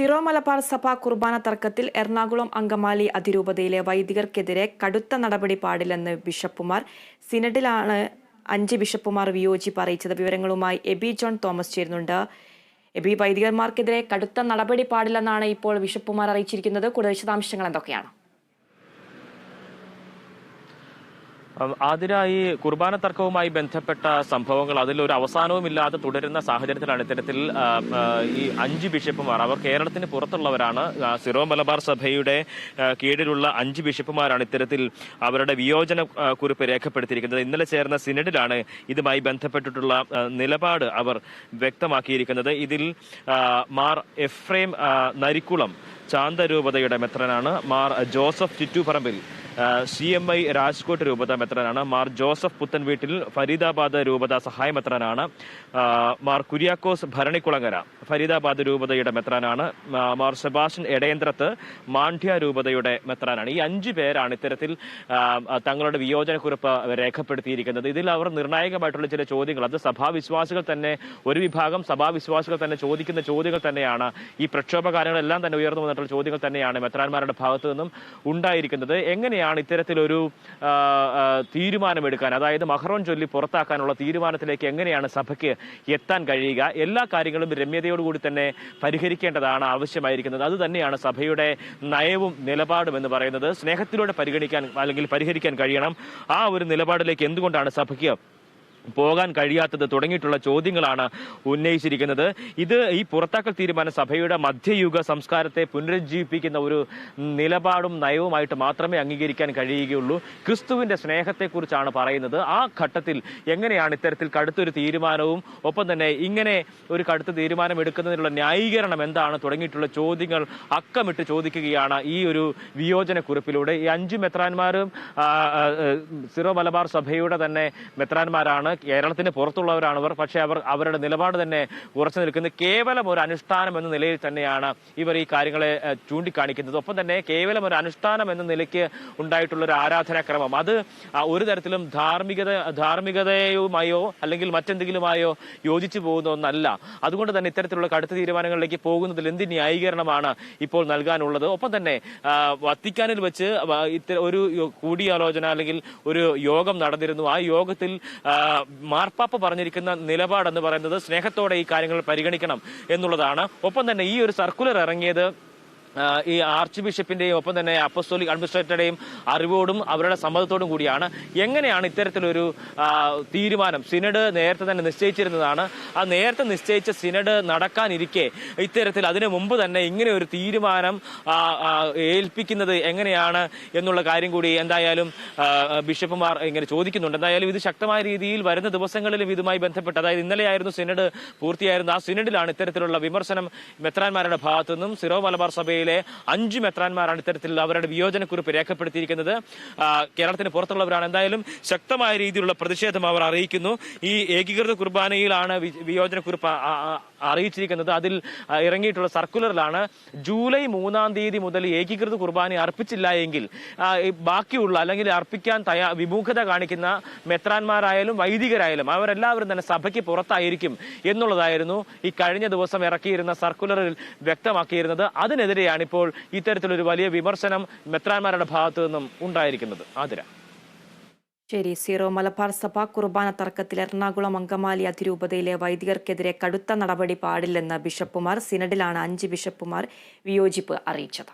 Syro Malabar സഭ കുർബാന തർക്കത്തിൽ എറണാകുളം അങ്കമാലി അതിരൂപതയിലെ വൈദികർക്കെതിരെ കടുത്ത നടപടി പാടില്ലെന്ന് ബിഷപ്പുമാർ. സിനഡിലാണ് അഞ്ച് ബിഷപ്പുമാർ വിയോജിപ്പ് അറിയിച്ചത്. വിവരങ്ങളുമായി എബി ജോൺ തോമസ് ചേരുന്നുണ്ട്. എബി വൈദികന്മാർക്കെതിരെ കടുത്ത നടപടി പാടില്ലെന്നാണ് ഇപ്പോൾ ബിഷപ്പുമാർ അറിയിച്ചിരിക്കുന്നത്. കൂടുതൽ വിശദാംശങ്ങൾ എന്തൊക്കെയാണ്? ഉം, ആതിര ഈ കുർബാന തർക്കവുമായി ബന്ധപ്പെട്ട സംഭവങ്ങൾ അതിലൊരു അവസാനവുമില്ലാതെ തുടരുന്ന സാഹചര്യത്തിലാണ് ഇത്തരത്തിൽ ഈ അഞ്ച് ബിഷപ്പുമാർ. അവർ കേരളത്തിന് പുറത്തുള്ളവരാണ്. സിറോ മലബാർ സഭയുടെ കീഴിലുള്ള അഞ്ച് ബിഷപ്പുമാരാണ് ഇത്തരത്തിൽ അവരുടെ വിയോജന കുറിപ്പ് രേഖപ്പെടുത്തിയിരിക്കുന്നത്. ഇന്നലെ ചേർന്ന സിനഡിലാണ് ഇതുമായി ബന്ധപ്പെട്ടിട്ടുള്ള നിലപാട് അവർ വ്യക്തമാക്കിയിരിക്കുന്നത്. ഇതിൽ മാർ എഫ്രേം നരിക്കുളം ചാന്തരൂപതയുടെ മെത്രനാണ്. Mar Joseph Chuttuparambil C M I Rajkot രൂപത മെത്രനാണ് മാർ ജോസഫ് പുത്തൻ വീട്ടിൽ ഫരീദാബാദ് രൂപത സഹായ മെത്രനാണ് മാർ കുര്യാക്കോസ് ഭരണിക്കുളങ്ങര ഫരീദാബാദ് രൂപതയുടെ മെത്രാനാണ്. മാർ സെബാസ്റ്റ്യൻ എടയന്ത്രത്ത് മാണ്ഡ്യ രൂപതയുടെ മെത്രാനാണ്. ഈ അഞ്ചു പേരാണ് ഇത്തരത്തിൽ തങ്ങളുടെ വിയോജനക്കുറിപ്പ് രേഖപ്പെടുത്തിയിരിക്കുന്നത്. ഇതിൽ അവർ നിർണായകമായിട്ടുള്ള ചില ചോദ്യങ്ങൾ. അത് സഭാവിശ്വാസികൾ തന്നെ ഒരു വിഭാഗം സഭാവിശ്വാസികൾ തന്നെ ചോദിക്കുന്ന ചോദ്യങ്ങൾ തന്നെയാണ്. ഈ പ്രക്ഷോഭ കാര്യങ്ങളെല്ലാം തന്നെ ഉയർന്നു വന്നിട്ടുള്ള ചോദ്യങ്ങൾ തന്നെയാണ് മെത്രാന്മാരുടെ ഭാഗത്തു നിന്നും ഉണ്ടായിരിക്കുന്നത്. എങ്ങനെയാണ് ഇത്തരത്തിലൊരു തീരുമാനമെടുക്കാൻ? അതായത് മഹറോൻ ചൊല്ലി പുറത്താക്കാനുള്ള തീരുമാനത്തിലേക്ക് എങ്ങനെയാണ് സഭയ്ക്ക് എത്താൻ കഴിയുക? എല്ലാ കാര്യങ്ങളും രമ്യതയോടുകൂടി തന്നെ പരിഹരിക്കേണ്ടതാണ് ആവശ്യമായിരിക്കുന്നത്. അത് തന്നെയാണ് സഭയുടെ നയവും നിലപാടും എന്ന് പറയുന്നത്. സ്നേഹത്തിലൂടെ പരിഗണിക്കാൻ അല്ലെങ്കിൽ പരിഹരിക്കാൻ കഴിയണം. ആ ഒരു നിലപാടിലേക്ക് എന്തുകൊണ്ടാണ് സഭയ്ക്ക് പോകാൻ കഴിയാത്തത് തുടങ്ങിയിട്ടുള്ള ചോദ്യങ്ങളാണ് ഉന്നയിച്ചിരിക്കുന്നത്. ഇത് ഈ പുറത്താക്കൽ തീരുമാനം സഭയുടെ മധ്യയുഗ സംസ്കാരത്തെ പുനരുജ്ജീവിപ്പിക്കുന്ന ഒരു നിലപാടും നയവുമായിട്ട് മാത്രമേ അംഗീകരിക്കാൻ കഴിയുകയുള്ളൂ. ക്രിസ്തുവിന്റെ സ്നേഹത്തെക്കുറിച്ചാണ് പറയുന്നത്. ആ ഘട്ടത്തിൽ എങ്ങനെയാണ് ഇത്തരത്തിൽ കടുത്തൊരു തീരുമാനവും ഒപ്പം തന്നെ ഇങ്ങനെ ഒരു കടുത്ത തീരുമാനം എടുക്കുന്നതിനുള്ള ന്യായീകരണം എന്താണ് തുടങ്ങിയിട്ടുള്ള ചോദ്യങ്ങൾ അക്കമിട്ട് ചോദിക്കുകയാണ് ഈ ഒരു വിയോജന കുറിപ്പിലൂടെ ഈ അഞ്ച് മെത്രാന്മാരും സിറോ മലബാർ സഭയുടെ തന്നെ മെത്രാന്മാരാണ്. കേരളത്തിന് പുറത്തുള്ളവരാണ് ഇവർ. പക്ഷേ അവർ അവരുടെ നിലപാട് തന്നെ ഉറച്ചു നിൽക്കുന്ന. കേവലം ഒരു അനുഷ്ഠാനം എന്ന നിലയിൽ തന്നെയാണ് ഇവർ ഈ കാര്യങ്ങളെ ചൂണ്ടിക്കാണിക്കുന്നത്. ഒപ്പം തന്നെ കേവലം ഒരു അനുഷ്ഠാനം എന്ന നിലയ്ക്ക് ഉണ്ടായിട്ടുള്ള ഒരു ആരാധനാക്രമം. അത് ഒരു തരത്തിലും ധാർമ്മികത ധാർമ്മികതയുമായോ അല്ലെങ്കിൽ മറ്റെന്തെങ്കിലുമായോ യോജിച്ചു പോകുന്ന ഒന്നല്ല. അതുകൊണ്ട് തന്നെ ഇത്തരത്തിലുള്ള കടുത്ത തീരുമാനങ്ങളിലേക്ക് പോകുന്നതിൽ എന്ത് ന്യായീകരണമാണ് ഇപ്പോൾ നൽകാനുള്ളത്? ഒപ്പം തന്നെ വത്തിക്കാനിൽ വെച്ച് ഒരു കൂടിയാലോചന അല്ലെങ്കിൽ ഒരു യോഗം നടന്നിരുന്നു. ആ യോഗത്തിൽ മാർപ്പാപ്പ പറഞ്ഞിരിക്കുന്ന നിലപാടെന്ന് പറയുന്നത് സ്നേഹത്തോടെ ഈ കാര്യങ്ങൾ പരിഗണിക്കണം എന്നുള്ളതാണ്. ഒപ്പം തന്നെ ഈ ഒരു സർക്കുലർ ഇറങ്ങിയത് ഈ ആർച്ച് ബിഷപ്പിന്റെയും ഒപ്പം തന്നെ അപ്പസ്തോലിക് അഡ്മിനിസ്ട്രേറ്ററുടെയും അറിവോടും അവരുടെ സമ്മതത്തോടും കൂടിയാണ് എങ്ങനെയാണ് ഇത്തരത്തിലൊരു തീരുമാനം? സിനഡ് നേരത്തെ തന്നെ നിശ്ചയിച്ചിരുന്നതാണ്. ആ നേരത്തെ നിശ്ചയിച്ച സിനഡ് നടക്കാനിരിക്കെ ഇത്തരത്തിൽ അതിനു മുമ്പ് തന്നെ ഇങ്ങനെ ഒരു തീരുമാനം ഏൽപ്പിക്കുന്നത് എങ്ങനെയാണ് എന്നുള്ള കാര്യം കൂടി എന്തായാലും ബിഷപ്പുമാർ ഇങ്ങനെ ചോദിക്കുന്നുണ്ട്. എന്തായാലും ഇത് ശക്തമായ രീതിയിൽ വരുന്ന ദിവസങ്ങളിലും ഇതുമായി ബന്ധപ്പെട്ട് അതായത് ഇന്നലെയായിരുന്നു സിനഡ് പൂർത്തിയായിരുന്നു ആ സിനഡിലാണ് ഇത്തരത്തിലുള്ള വിമർശനം മെത്രാന്മാരുടെ ഭാഗത്തു നിന്നും സിറോ മലബാർ സഭയിലെ അഞ്ച് മെത്രാന്മാരാണ് ഇത്തരത്തിൽ അവരുടെ വിയോജനക്കുറിപ്പ് രേഖപ്പെടുത്തിയിരിക്കുന്നത്. കേരളത്തിന് പുറത്തുള്ളവരാണ്. എന്തായാലും ശക്തമായ രീതിയിലുള്ള പ്രതിഷേധം അവർ അറിയിക്കുന്നു. ഈ ഏകീകൃത കുർബാനയിലാണ് വിയോജനക്കുറിപ്പ് അറിയിച്ചിരിക്കുന്നത്. അതിൽ ഇറങ്ങിയിട്ടുള്ള സർക്കുലറിലാണ് ജൂലൈ മൂന്നാം തീയതി മുതൽ ഏകീകൃത കുർബാന അർപ്പിച്ചില്ല എങ്കിൽ ബാക്കിയുള്ള അല്ലെങ്കിൽ അർപ്പിക്കാൻ തയ്യാ വിമുഖത കാണിക്കുന്ന മെത്രാന്മാരായാലും വൈദികരായാലും അവരെല്ലാവരും തന്നെ സഭയ്ക്ക് പുറത്തായിരിക്കും എന്നുള്ളതായിരുന്നു ഈ കഴിഞ്ഞ ദിവസം ഇറക്കിയിരുന്ന സർക്കുലറിൽ വ്യക്തമാക്കിയിരുന്നത്. അതിനെതിരെയാണ് ഇപ്പോൾ ഇത്തരത്തിലൊരു വലിയ വിമർശനം മെത്രാന്മാരുടെ ഭാഗത്തു നിന്നും ഉണ്ടായിരിക്കുന്നത്. ആതിര. ശരി സീറോ മലബാർ സഭ കുർബാന തർക്കത്തിൽ എറണാകുളം അങ്കമാലി അതിരൂപതയിലെ വൈദികർക്കെതിരെ കടുത്ത നടപടി പാടില്ലെന്ന് ബിഷപ്പുമാർ സിനഡിലാണ് അഞ്ച് ബിഷപ്പുമാർ വിയോജിപ്പ് അറിയിച്ചത്.